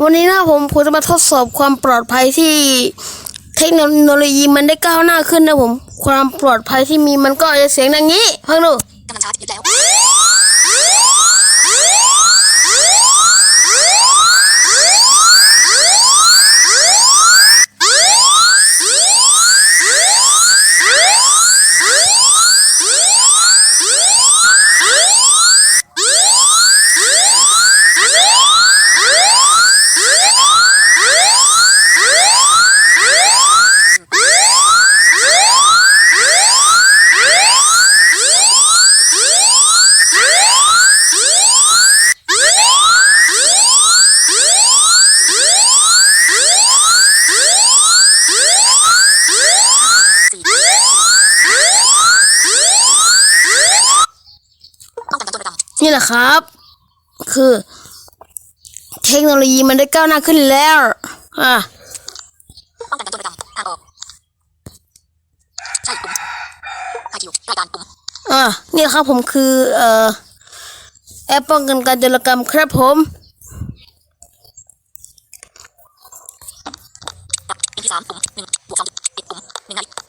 วันนี้นะผมผมจะมาทดสอบความปลอดภัยที่เทคโนโลยีมันได้ก้าวหน้าขึ้นนะผม ความปลอดภัยที่มีมันก็จะเสียงดังนี้ฟังดูกำลังชาร์จยึดแล้ว นี่แหละครับ คือ เทคโนโลยีมันได้ก้าวหน้าขึ้นแล้วอะป้องกันการโจรกรรมทางออกใช่ปุ่มไอคิวรายการปุ่มอะนี่ครับผมคือเอ่อแอปป้องกันการโจรกรรมครับผมกับ MP3 ปุ่มหนึ่งบวกสองปิดปุ่มหนึ่งนาฬิกา